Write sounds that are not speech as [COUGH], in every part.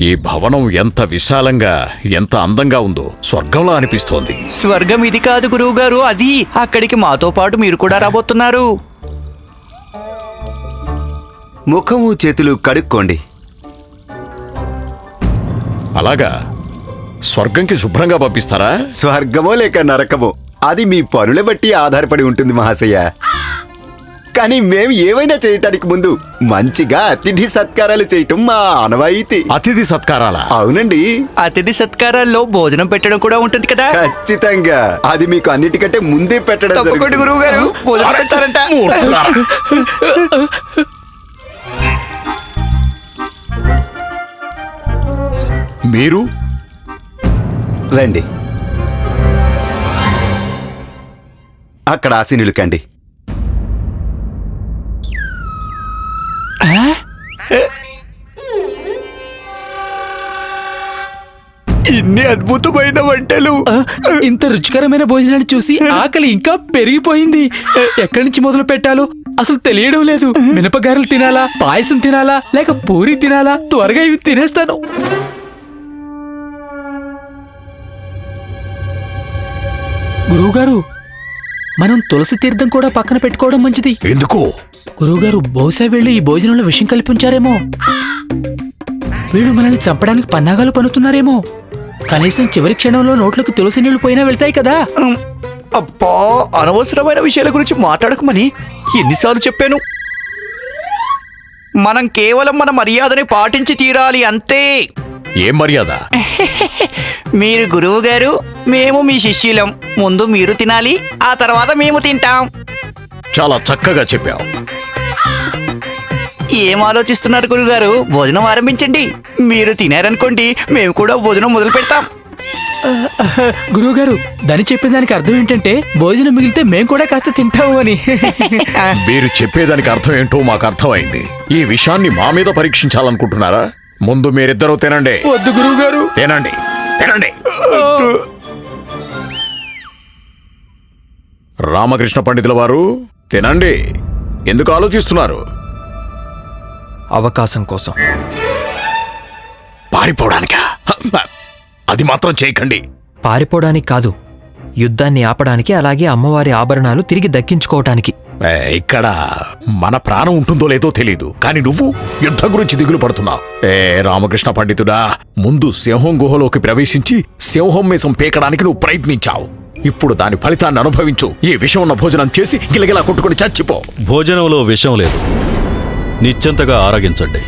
ఈ భవనం ఎంత విశాలంగా ఎంత అందంగా ఉందో స్వర్గంలో అనిపిస్తోంది. స్వర్గం ఇది కాదు గురువు గారు అది అక్కడికి మాతో పాటు మీరు కూడా రాబోతున్నారు. ముఖము చేతులు కడుక్కోండి. అలాగా? స్వర్గంకి శుభ్రంగా పంపిస్తారా? స్వర్గమో లేక నరకమో అది మీ పనుల బట్టి ఆధారపడి ఉంటుంది మహాశయ. కానీ మేము ఏవైనా చేయటానికి ముందు మంచిగా అతిథి సత్కారాలు చేయటం మా ఆనవాయితీ. అతిథి సత్కారాలా? అవునండి. అతిథి సత్కారాల్లో భోజనం పెట్టడం కూడా ఉంటుంది కదా? ఖచ్చితంగా. అది మీకు అన్నిటికంటే ముందే పెట్టడం తప్పకుండా జరుగుతుంది. గురువు గారు భోజనం పెడతారంట మూర్ఖులారా. మీరు? రండి. అక్కడ ఆశీనులు కండి. ఇన్ని అద్భుతమైన వంటలు. ఇంత రుచికరమైన భోజనాన్ని చూసి ఆకలి ఇంకా పెరిగిపోయింది. ఎక్కడి నుంచి మొదలు పెట్టాలో అసలు తెలియడం లేదు. మినపగారెలు తినాలా పాయసం తినాలా లేక పూరి తినాలా త్వరగా ఇవి తినేస్తాను. గురువుగారు మనం తులసి తీర్థం కూడా పక్కన పెట్టుకోవడం మంచిది. ఎందుకు? గురువుగారు బహుశా వీళ్ళు ఈ భోజనంలో విషం కల్పించారేమో వీడు మనల్ని చంపడానికి పన్నాగాలు పన్నుతున్నారేమో. కనీసం చివరి క్షణంలో నోట్లోకి తులసి నీళ్ళు పోయినా వెళ్తాయి కదా. అబ్బా అనవసరమైన విషయాల గురించి మాట్లాడకమని ఎన్నిసార్లు చెప్పాను. మనం కేవలం మన మర్యాదని పాటించి తీరాలి అంతే. ఏం మర్యాద? మీరు గురువు గారు మేము మీ శిష్యులం. ముందు మీరు తినాలి ఆ తర్వాత మేము తింటాం. చాలా చక్కగా చెప్పావు. ఏం ఆలోచిస్తున్నారు గురుగారు? భోజనం ఆరంభించండి. మీరు తినారనుకోండి మేము కూడా భోజనం మొదలు పెడతాం. [LAUGHS] గురువుగారు దాని చెప్పిన దానికి అర్థం ఏంటంటే భోజనం మిగిలితే మేం కూడా కాస్త తింటాము అని. [LAUGHS] మీరు చెప్పేదానికి అర్థం ఏంటో మాకు అర్థమైంది. ఈ విషయాన్ని మా మీద పరీక్షించాలనుకుంటున్నారా? ముందు మీరిద్దరూ తినండి. వద్దు గురువుగారు. తినండి. తినండి. రామకృష్ణ పండితుల వారు తినండి. ఎందుకు ఆలోచిస్తున్నారు? అవకాశం కోసం. పారిపోవడానికా? అది మాత్రం చేయకండి. పారిపోవడానికి కాదు యుద్ధాన్ని ఆపడానికి అలాగే అమ్మవారి ఆభరణాలు తిరిగి దక్కించుకోవటానికి. ఏ, ఇక్కడ మన ప్రాణం ఉంటుందో లేదో తెలీదు కానీ నువ్వు యుద్ధం గురించి దిగులు పడుతున్నావు. ఏ రామకృష్ణ పండితుడా ముందు సింహం గుహలోకి ప్రవేశించి సింహం మీసం పీకడానికి నువ్వు ప్రయత్నించావు. ఇప్పుడు దాని ఫలితాన్ని అనుభవించు. ఈ విషం ఉన్న భోజనం చేసి గిలగిలా కొట్టుకుని చచ్చిపో. భోజనంలో విషం లేదు. నిశ్చింతగా ఆరగించండి.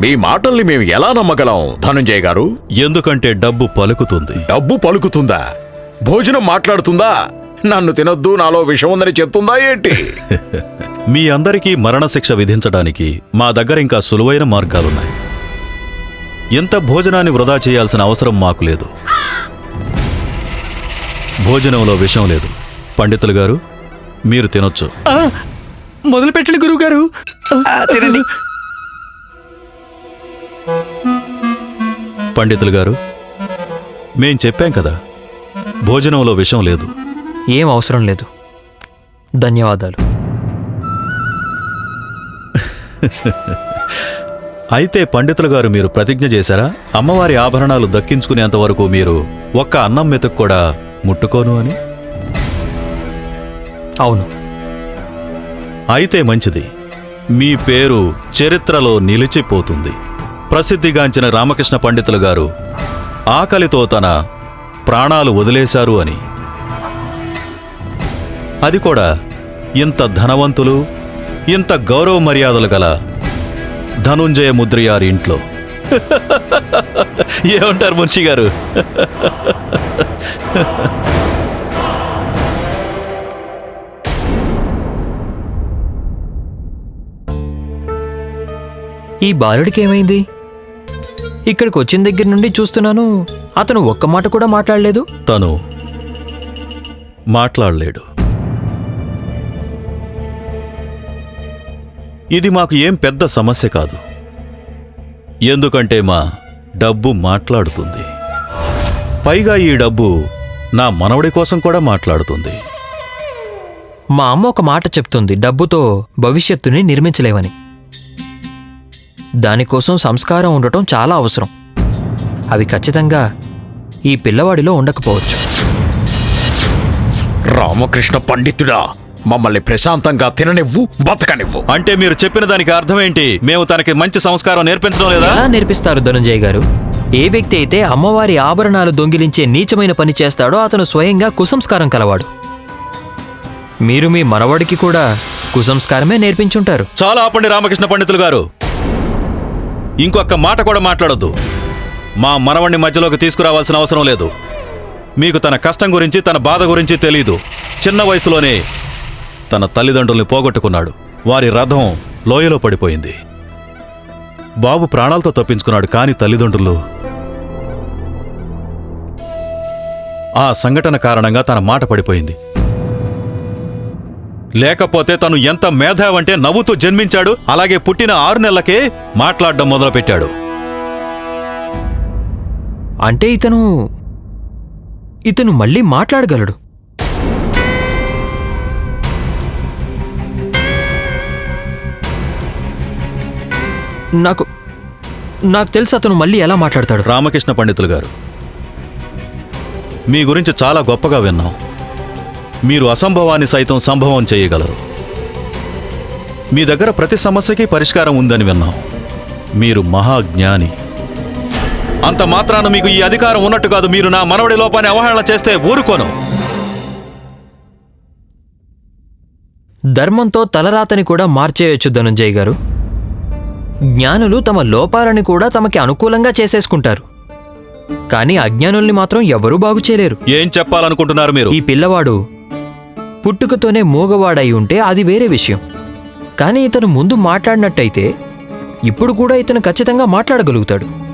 మీ మాటల్ని మేము ఎలా నమ్మగలం ధనుంజయ్ గారు? ఎందుకంటే డబ్బు పలుకుతుంది. డబ్బు పలుకుతుందా? భోజనం మాట్లాడుతుందా? నన్ను తినొద్దు నాలో విషం ఉందని చెప్తుందా ఏంటి? [LAUGHS] మీ అందరికీ మరణశిక్ష విధించడానికి మా దగ్గర ఇంకా సులువైన మార్గాలున్నాయి. ఎంత భోజనాన్ని వృధా చేయాల్సిన అవసరం మాకు లేదు. భోజనంలో విషం లేదు. పండితులు గారు మీరు తినొచ్చు. మొదలు పెట్టండి గురువుగారు. ఆ, తినండి. పండితులు గారు మేం చెప్పాం కదా భోజనంలో విషం లేదు. ఏం అవసరం లేదు. ధన్యవాదాలు. అయితే పండితులు గారు మీరు ప్రతిజ్ఞ చేశారా? అమ్మవారి ఆభరణాలు దక్కించుకునేంత వరకు మీరు ఒక్క అన్నం మెతుకు కూడా ముట్టుకోను అని? అవును. అయితే మంచిది. మీ పేరు చరిత్రలో నిలిచిపోతుంది. ప్రసిద్ధిగాంచిన రామకృష్ణ పండితులు గారు ఆకలితో తన ప్రాణాలు వదిలేశారు అని. అది కూడా ఇంత ధనవంతులు ఇంత గౌరవ మర్యాదలు గల ధనుంజయ ముద్రయారి ఇంట్లో. [LAUGHS] ఏమంటారు మున్షి గారు? [LAUGHS] ఈ బాలుడికి ఏమైంది? ఇక్కడికి వచ్చిన దగ్గర నుండి చూస్తున్నాను అతను ఒక్క మాట కూడా మాట్లాడలేదు. తను మాట్లాడలేడు. ఇది మాకు ఏం పెద్ద సమస్య కాదు. ఎందుకంటే మా డబ్బు మాట్లాడుతుంది. పైగా ఈ డబ్బు నా మనవడి కోసం కూడా మాట్లాడుతుంది. మా అమ్మ ఒక మాట చెప్తుంది డబ్బుతో భవిష్యత్తుని నిర్మించలేవని దానికోసం సంస్కారం ఉండటం చాలా అవసరం. అవి ఖచ్చితంగా ఈ పిల్లవాడిలో ఉండకపోవచ్చు. రామకృష్ణ పండితుడా మమ్మల్ని ప్రశాంతంగా తిననివ్వు బతకనివ్వు. అంటే మీరు చెప్పిన దానికి అర్థం ఏంటి? మేము తనకి మంచి సంస్కారం నేర్పించడం లేదా? ఎలా నేర్పిస్తారు ధనుంజయ్ గారు? ఏ వ్యక్తి అయితే అమ్మవారి ఆభరణాలు దొంగిలించే నీచమైన పని చేస్తాడో అతను స్వయంగా కుసంస్కారం కలవాడు. మీరు మీ మనవడికి కూడా కుసంస్కారమే నేర్పించుంటారు. చాలా ఆపండి రామకృష్ణ పండితులు గారు. ఇంకొక మాట కూడా మాట్లాడొద్దు. మా మనవణ్ణి మధ్యలోకి తీసుకురావాల్సిన అవసరం లేదు. మీకు తన కష్టం గురించి తన బాధ గురించి తెలీదు. చిన్న వయసులోనే తన తల్లిదండ్రుల్ని పోగొట్టుకున్నాడు. వారి రథం లోయలో పడిపోయింది. బాబు ప్రాణాలతో తప్పించుకున్నాడు కాని తల్లిదండ్రులు ఆ సంఘటన కారణంగా తన మాట పడిపోయింది. లేకపోతే తను ఎంత మేధావంటే నవ్వుతూ జన్మించాడు. అలాగే పుట్టిన ఆరు నెలలకే మాట్లాడడం మొదలుపెట్టాడు. అంటే ఇతను ఇతను మళ్ళీ మాట్లాడగలడు. నాకు నాకు తెలుసు అతను మళ్ళీ ఎలా మాట్లాడతాడు. రామకృష్ణ పండితులు గారు మీ గురించి చాలా గొప్పగా విన్నాం. మీరు అసంభవాన్ని సైతం సంభవం చేయగలరు. మీ దగ్గర ప్రతి సమస్యకి పరిష్కారం ఉందని విన్నాం. మీరు మహాజ్ఞాని. అంత మాత్రాన మీకు ఈ అధికారం ఉన్నట్టు కాదు మీరు నా మనవడి లోపాన్ని అవహేళన చేస్తే ఊరుకోను. ధర్మంతో తలరాతని కూడా మార్చేయొచ్చు ధనుంజయ్ గారు. జ్ఞానులు తమ లోపాలని కూడా తమకి అనుకూలంగా చేసేసుకుంటారు. కానీ అజ్ఞానుల్ని మాత్రం ఎవరూ బాగు చేయలేరు. ఏం చెప్పాలనుకుంటున్నారు మీరు? ఈ పిల్లవాడు పుట్టుకతోనే మూగవాడై ఉంటే అది వేరే విషయం. కానీ ఇతను ముందు మాట్లాడినట్టయితే ఇప్పుడు కూడా ఇతను ఖచ్చితంగా మాట్లాడగలుగుతాడు.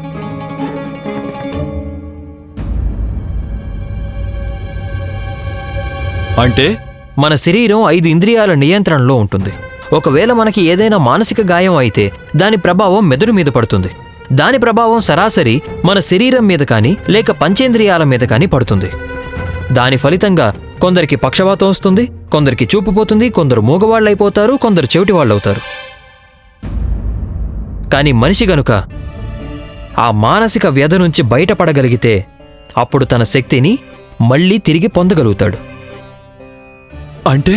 అంటే? మన శరీరం ఐదు ఇంద్రియాల నియంత్రణలో ఉంటుంది. ఒకవేళ మనకి ఏదైనా మానసిక గాయం అయితే దాని ప్రభావం మెదడు మీద పడుతుంది. దాని ప్రభావం సరాసరి మన శరీరం మీద కానీ లేక పంచేంద్రియాల మీద కానీ పడుతుంది. దాని ఫలితంగా కొందరికి పక్షవాతం వస్తుంది కొందరికి చూపు పోతుంది కొందరు మూగవాళ్ళైపోతారు కొందరు చెవిటి వాళ్ళవుతారు కానీ మనిషి గనుక ఆ మానసిక వ్యధ నుంచి బయటపడగలిగితే అప్పుడు తన శక్తిని మళ్ళీ తిరిగి పొందగలుగుతాడు. అంటే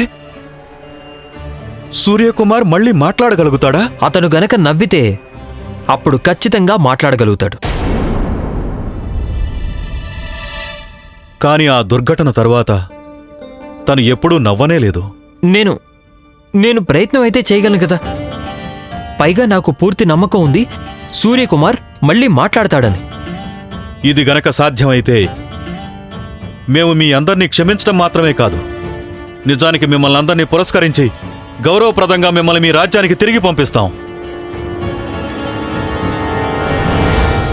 సూర్యకుమార్ మళ్ళీ మాట్లాడగలుగుతాడా? అతను గనక నవ్వితే అప్పుడు ఖచ్చితంగా మాట్లాడగలుగుతాడు. కాని ఆ దుర్ఘటన తరువాత తను ఎప్పుడూ నవ్వనే లేదు. నేను నేను ప్రయత్నం అయితే చేయగలను కదా? పైగా నాకు పూర్తి నమ్మకం ఉంది సూర్యకుమార్ మళ్ళీ మాట్లాడతాడని. ఇది గనక సాధ్యమైతే మేము మీ అందరినీ క్షమించడం మాత్రమే కాదు. నిజానికి మిమ్మల్ని అందరినీ పురస్కరించి గౌరవప్రదంగా మిమ్మల్ని మీ రాజ్యానికి తిరిగి పంపిస్తాం.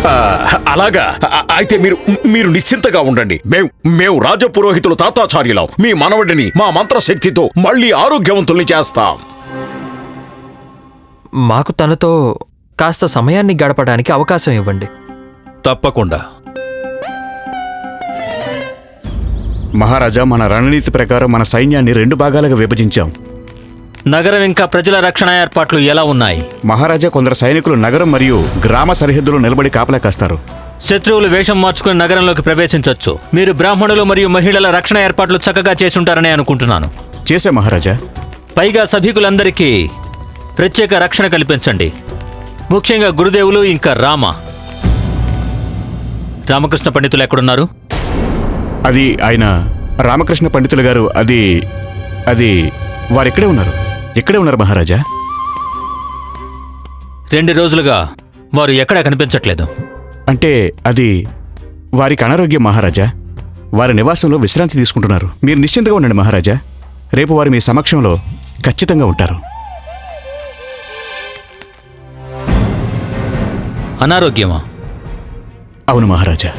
ఆ, అలాగా? అయితే మీరు మీరు నిశ్చింతగా ఉండండి. మేము మేము రాజపురోహితులు తాతాచార్యులం. మీ మనవడిని మా మంత్రశక్తితో మళ్ళీ ఆరోగ్యవంతుల్ని చేస్తాం. మాకు తనతో కాస్త సమయాన్ని గడపడానికి అవకాశం ఇవ్వండి. తప్పకుండా. మహారాజా మన రణనీతి ప్రకారం మన సైన్యాన్ని రెండు భాగాలుగా విభజించాం. నగరం ఇంకా ప్రజల రక్షణ ఏర్పాట్లు ఎలా ఉన్నాయి? మహారాజా కొందరు సైనికులు నగరం మరియు గ్రామ సరిహద్దులో నిలబడి కాపలా కాస్తారు. శత్రువులు వేషం మార్చుకుని నగరంలోకి ప్రవేశించొచ్చు. మీరు బ్రాహ్మణులు మరియు మహిళల రక్షణ ఏర్పాట్లు చక్కగా చేసుంటారని అనుకుంటున్నాను. చేసే మహారాజా. పైగా సభికులందరికీ ప్రత్యేక రక్షణ కల్పించండి. ముఖ్యంగా గురుదేవులు ఇంకా రామ. రామకృష్ణ పండితులు ఎక్కడున్నారు? అది ఆయన రామకృష్ణ పండితులు గారు అది అది వారిక్కడే ఉన్నారు? ఇక్కడే ఉన్నారు మహారాజా? రెండు రోజులుగా వారు ఎక్కడా కనిపించట్లేదు. అంటే అది వారికి అనారోగ్యం మహారాజా. వారి నివాసంలో విశ్రాంతి తీసుకుంటున్నారు. మీరు నిశ్చింతగా ఉండండి మహారాజా. రేపు వారు మీ సమక్షంలో ఖచ్చితంగా ఉంటారు. అనారోగ్యమా? అవును మహారాజా.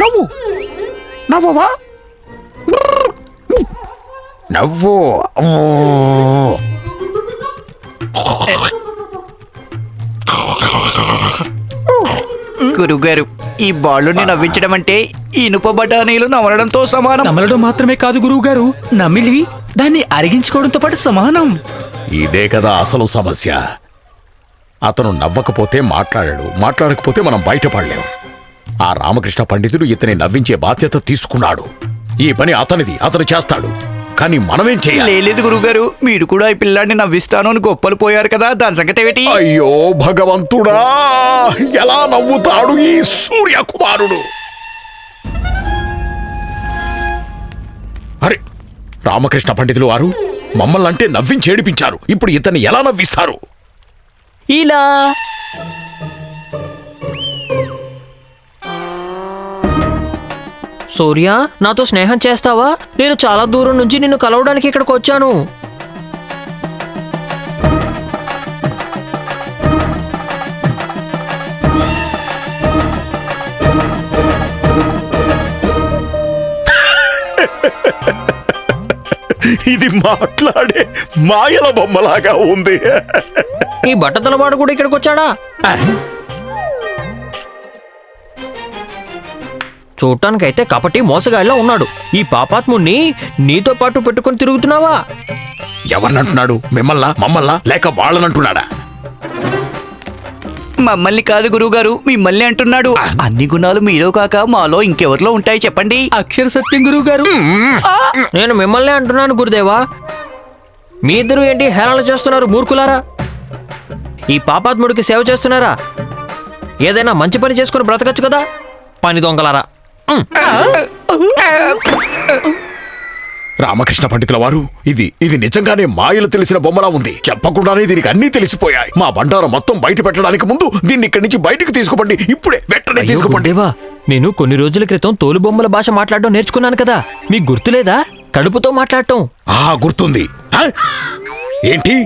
నవ్వు. నవ్వవా? నవ్వు. ఓ. గురువుగారు ఈ బాలుని నవ్వించడం అంటే ఇనుప బఠానీలు నమలడంతో సమానం. నమలడం మాత్రమే కాదు గురువు గారు నమిలి దాన్ని అరిగించుకోవడంతో పాటు సమానం. ఇదే కదా అసలు సమస్య. అతను నవ్వకపోతే మాట్లాడాడు మాట్లాడకపోతే మనం బయటపడలేం. ఆ రామకృష్ణ పండితుడు ఇతని నవ్వించే బాధ్యత తీసుకున్నాడు. ఈ పని అతనిది అతను చేస్తాడు. కానీ మనమేం చేయాలి? లేదు గురువుగారు మీరు కూడా ఈ పిల్లాడిని నవ్విస్తాను అని గొప్పలు పోయారు కదా దాని సంగతి ఏమిటి? అయ్యో భగవంతుడా! ఎలా నవ్వుతాడు ఈ సూర్యకుమారుడు? అరే రామకృష్ణ పండితులు వారు మమ్మల్ని అంటే నవ్వించి ఏడిపించారు. ఇప్పుడు ఇతన్ని ఎలా నవ్విస్తారు? ఇలా సూర్య నాతో స్నేహం చేస్తావా? నేను చాలా దూరం నుంచి నిన్ను కలవడానికి ఇక్కడికి వచ్చాను. ఇది మాట్లాడే మాయల బొమ్మలాగా ఉంది. ఈ బట్టతలవాడు కూడా ఇక్కడికి వచ్చాడా? చూడటానికైతే కపటి మోసగాడిలా ఉన్నాడు. ఈ పాపాత్ముణ్ణి నీతో పాటు పెట్టుకొని తిరుగుతున్నావా? ఎవరినంటున్నాడు? మిమ్మల్నా? మమ్మల్నా? లేక వాళ్ళనంటున్నాడా? మమ్మల్ని కాదు గురువుగారు మిమ్మల్ని అంటున్నాడు. అన్ని గుణాలు మీలో కాక మాలో ఇంకెవరిలో ఉంటాయి చెప్పండి. అక్షర సత్యం గురువు గారు నేను మిమ్మల్నే అంటున్నాను గురుదేవా. మీ ఇద్దరు ఏంటి హేళన చేస్తున్నారు మూర్ఖులారా? ఈ పాపాత్ముడికి సేవ చేస్తున్నారా? ఏదైనా మంచి పని చేసుకుని బ్రతకచ్చు కదా? పని దొంగలారా. రామకృష్ణ పండితుల వారు ఇది ఇది నిజంగానే మాయలు తెలిసిన బొమ్మలా ఉంది. చెప్పకుండానే దీనికి అన్నీ తెలిసిపోయాయి. మా బండారం మొత్తం బయట పెట్టడానికి ముందు దీన్ని ఇక్కడి నుంచి బయటికి తీసుకుపండి. ఇప్పుడే వెంటనే తీసుకుపండి. నేను కొన్ని రోజుల క్రితం తోలుబొమ్మల భాష మాట్లాడడం నేర్చుకున్నాను కదా. మీకు గుర్తులేదా? కడుపుతో మాట్లాడటం. ఆ గుర్తుంది? ఏంటి?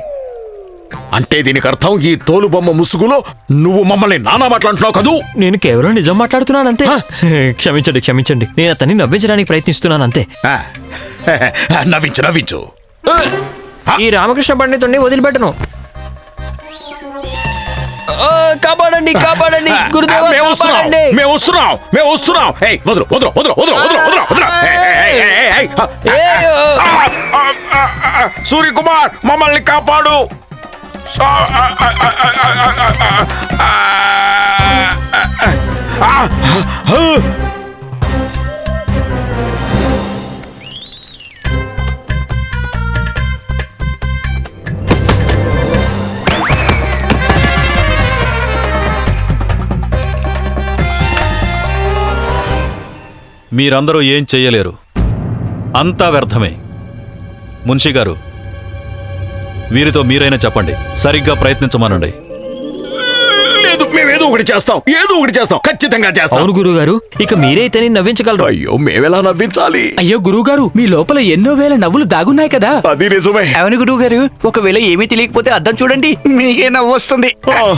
అంటే దీనికి అర్థం ఈ తోలు బొమ్మ ముసుగులో నువ్వు మమ్మల్ని నానా మాట్లాడుతున్నావు కదూ? నేను కేవలం నిజం మాట్లాడుతున్నాను అంతే. క్షమించండి క్షమించండి. నేను అతన్ని నవ్వించడానికి ప్రయత్నిస్తున్నాను అంతే. ఆ. నవ్వించు నవ్వించు. ఈ రామకృష్ణ పండితుడిని వదిలిపెట్టను. ఆ, కాపాడండి కాపాడండి గురుదేవా మేము వస్తున్నాం కాపాడండి. మేము వస్తున్నాం మేము వస్తున్నాం. ఏయ్ వదరు వదరు వదరు వదరు వదరు వదరు వదరు ఏయ్, ఏయ్, ఏయ్, ఏయ్, ఏయ్. ఏయ్, ఆ, ఆ, ఆ, ఆ, సూర్యకుమార్ మమ్మల్ని కాపాడు. మీరందరూ ఏం చెయ్యలేరు అంతా వ్యర్థమే మున్షి గారు వీరితో మీరైనా చెప్పండి. సరిగ్గా ప్రయత్నించమనండి. లేదు మేమేదో ఒకటి చేస్తాం. ఏదో ఒకటి చేస్తాం. ఖచ్చితంగా చేస్తాం. అవును గురువు గారు ఇక మీరే ఇతని నవ్వించగలరు. అయ్యో మేమెలా నవ్వించాలి? అయ్యో గురువు గారు మీ లోపల ఎన్నో వేల నవ్వులు దాగున్నాయి కదా. అది నిజమే. అవును గురువుగారు ఒకవేళ ఏమీ తెలియకపోతే అర్థం చూడండి మీకే నవ్వు వస్తుంది.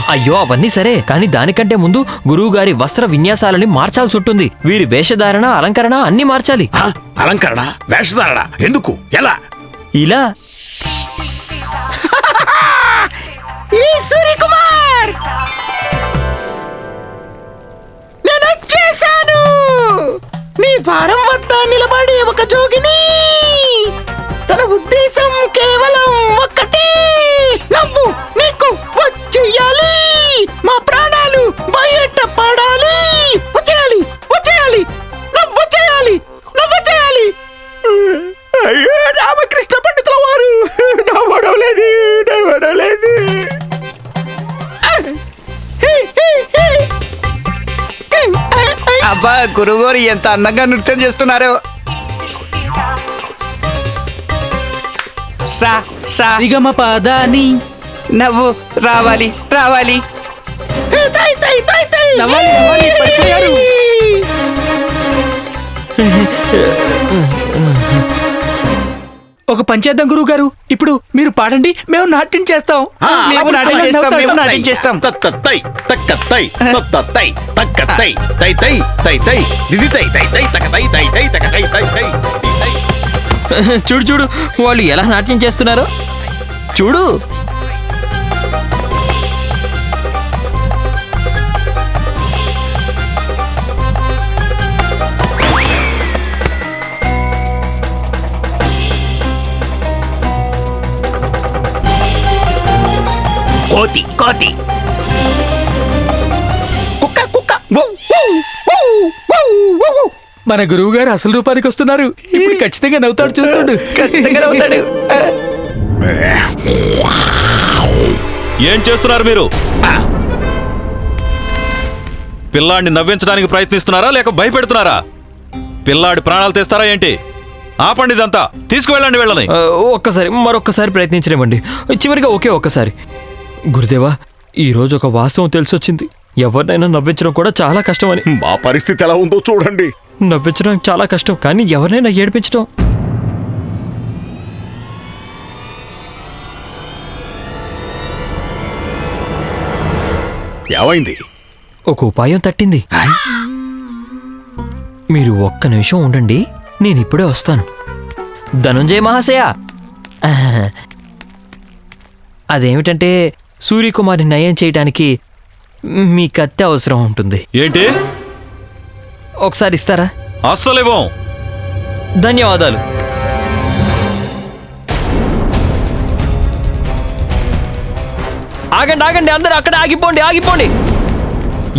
అయ్యో అవన్నీ సరే కానీ దానికంటే ముందు గురువు గారి వస్త్ర విన్యాసాలని మార్చాల్సి ఉంటుంది. వీరి వేషధారణ అలంకరణ అన్ని మార్చాలి. ఆ, అలంకరణ వేషధారణ. ఎందుకు? ఎలా? ఇలా సూర్యకుమార్! నేను వచ్చేసాను! నీ ద్వారం వద్ద నిలబడి ఒక జోగిని గురుగారు ఎంత అందంగా నృత్యం చేస్తున్నారు. సా పదాని. నవ్వు రావాలి రావాలి. నవ్వాలి. ఒక పంచేద్దాం గురువు గారు ఇప్పుడు మీరు పాడండి మేము నాట్యం చేస్తాం ఆ, మేము నాట్యం చేస్తాం మేము నాట్యం చేస్తాం తత్తై, తక్కత్తై, తత్తై, తక్కత్తై, తై తై, తై తై, దిది తై, తై తై, తకతై, తై తై, తకతై, తై తై, ది తై. చూడు చూడు వాళ్ళు ఎలా నాట్యం చేస్తున్నారో చూడు కోతి కోతి. కుక్క కుక్క. మన గురువు గారు అసలు రూపానికి వస్తున్నారు. ఇప్పుడు ఖచ్చితంగా నవ్వుతాడు చూస్తుండు. ఖచ్చితంగా అవుతాడు ఏం చేస్తున్నారు మీరు? పిల్లాడిని నవ్వించడానికి ప్రయత్నిస్తున్నారా లేక భయపెడుతున్నారా? పిల్లాడి ప్రాణాలు తెస్తారా ఏంటి? ఆపండి ఇదంతా. తీసుకువెళ్ళండి వెళ్ళని. ఒక్కసారి మరొక్కసారి ప్రయత్నించనివ్వండి. చివరిగా ఒకే ఒక్కసారి. గురుదేవా ఈ రోజు ఒక వాస్తవం తెలిసొచ్చింది. ఎవరినైనా నవ్వించడం కూడా చాలా కష్టం అని మా పరిస్థితి ఎలా ఉందో చూడండి. నవ్వించడం చాలా కష్టం కానీ ఎవరినైనా ఏడిపించడం. ఏమైంది? ఒక ఉపాయం తట్టింది. మీరు ఒక్క నిమిషం ఉండండి నేను ఇప్పుడే వస్తాను. ధనుంజయ మహాశయ. అదేమిటంటే సూర్యకుమారి నయం చేయడానికి మీ కత్తి అవసరం ఉంటుంది. ఏంటి? ఒకసారి ఇస్తారా? అస్సలేవం ధన్యవాదాలు. ఆగండి ఆగండి అందరూ అక్కడ ఆగిపోండి ఆగిపోండి.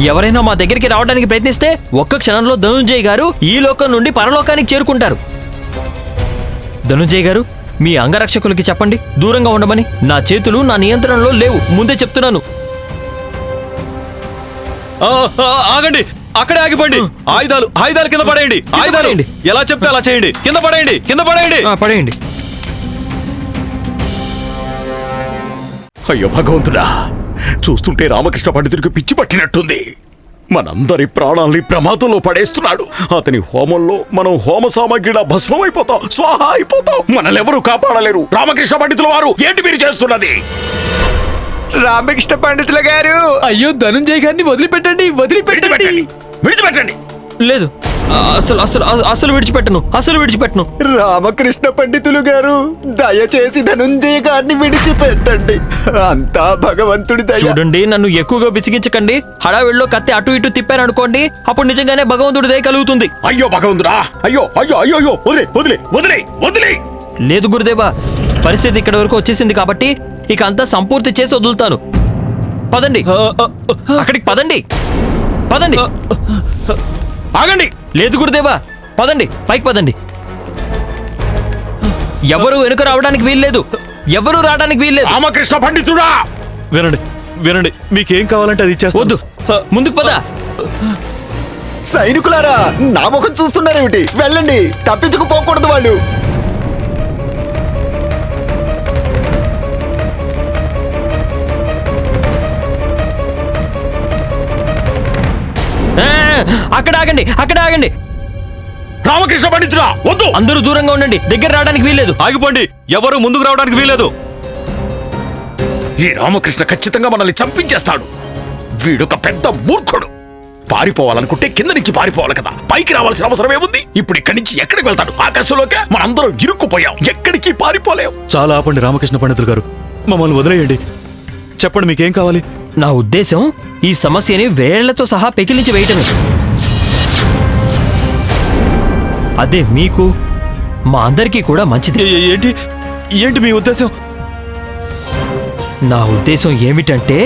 ఎవరైనా మా దగ్గరికి రావడానికి ప్రయత్నిస్తే ఒక్క క్షణంలో ధనుంజయ్ గారు ఈ లోకం నుండి పరలోకానికి చేరుకుంటారు. ధనుంజయ్ గారు మీ అంగరక్షకులకి చెప్పండి. దూరంగా ఉండమని. నా చేతులు నా నియంత్రణలో లేవు. ముందే చెప్తున్నాను. ఆగండి. అక్కడే ఆగిపోండి. ఆయుధాలు ఆయుధాలు కింద పడేయండి. ఆయుధాలు. ఎలా చెప్తే అలా చేయండి. కింద పడేయండి. కింద పడేయండి. పడేయండి. అయ్యో భగవంతుడా. చూస్తుంటే రామకృష్ణ పండితుడికి పిచ్చి పట్టినట్టుంది. మనందరి ప్రాణాల్ని ప్రమాదంలో పడేస్తున్నాడు. అతని హోమంలో మనం హోమ సామాగ్రిలా భస్మం అయిపోతాం స్వాహ అయిపోతాం. మనల్ని ఎవరు కాపాడలేరు. రామకృష్ణ పండితుల వారు ఏంటి మీరు చేస్తున్నది? రామకృష్ణ పండితుల గారు. అయ్యో ధనుంజయ్ గారిని వదిలిపెట్టండి వదిలిపెట్టండి. విడిచిపెట్టండి. లేదు. అసలు అసలు అసలు విడిచిపెట్టను అసలు విడిచిపెట్టను. రామకృష్ణ పండితులు గారు దయచేసి ధనుంజయ గారిని విడిచిపెట్టండి. అంతా భగవంతుడి దయ. చూడండి నన్ను ఎక్కువగా విసిగించకండి. హడావిడిలో కత్తి అటు ఇటు తిప్పారనుకోండి అప్పుడు నిజంగానే భగవంతుడి దయ కలుగుతుంది. అయ్యో భగవంతుడా! అయ్యో అయ్యో అయ్యో అయ్యో వదిలే వదిలే వదిలే వదిలే! లేదు గురుదేవా పరిస్థితి ఇక్కడ వరకు వచ్చేసింది కాబట్టి ఇక అంతా సంపూర్తి చేసి వదులుతాను. పదండి. అక్కడికి పదండి. పదండి. ఆగండి! లేదు గురుదేవా. పదండి పైకి పదండి. ఎవరు వెనుక రావడానికి వీల్లేదు ఎవరు రావడానికి వీల్లేదు రామకృష్ణ పండితుడా! వినండి వినండి మీకేం కావాలంటే అది ఇచ్చేస్తాను. వద్దు. ముందుకు పద. సైనికులారా నా ముఖం చూస్తున్నారేమిటి? వెళ్ళండి తప్పించుకుపోకూడదు వాళ్ళు. అక్కడ ఆగండి అక్కడ ఆగండి. రామకృష్ణ పండితుడా వద్దు. అందరూ దూరంగా ఉండండి దగ్గర రావడానికి వీల్లేదు. ఆగిపోండి ఎవరు ముందుకు రావడానికి వీలేదు ఈ రామకృష్ణ ఖచ్చితంగా మనల్ని చంపించేస్తాడు. వీడొక పెద్ద మూర్ఖుడు. పారిపోవాలనుకుంటే కింద నుంచి పారిపోవాలి కదా. పైకి రావాల్సిన అవసరం ఏముంది? ఇప్పుడు ఇక్కడి నుంచి ఎక్కడికి వెళ్తాడు? ఆకాశంలోకే? మనందరం ఇరుక్కుపోయాం. ఎక్కడికి పారిపోలేం? చాలా ఆపండి రామకృష్ణ పండితులు గారు. మమ్మల్ని వదిలేయండి. చెప్పండి మీకేం కావాలి? నా ఉద్దేశం ఈ సమస్యని వేళ్ళతో సహా పెకిలించి వేయటమే. అదే మీకు మా అందరికీ కూడా మంచిది. ఏంటి? ఏంటి మీ ఉద్దేశం? నా ఉద్దేశం ఏమిటంటే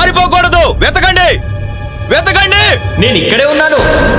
పారిపోకూడదు వెతకండి. వెతకండి. నేను ఇక్కడే ఉన్నాను.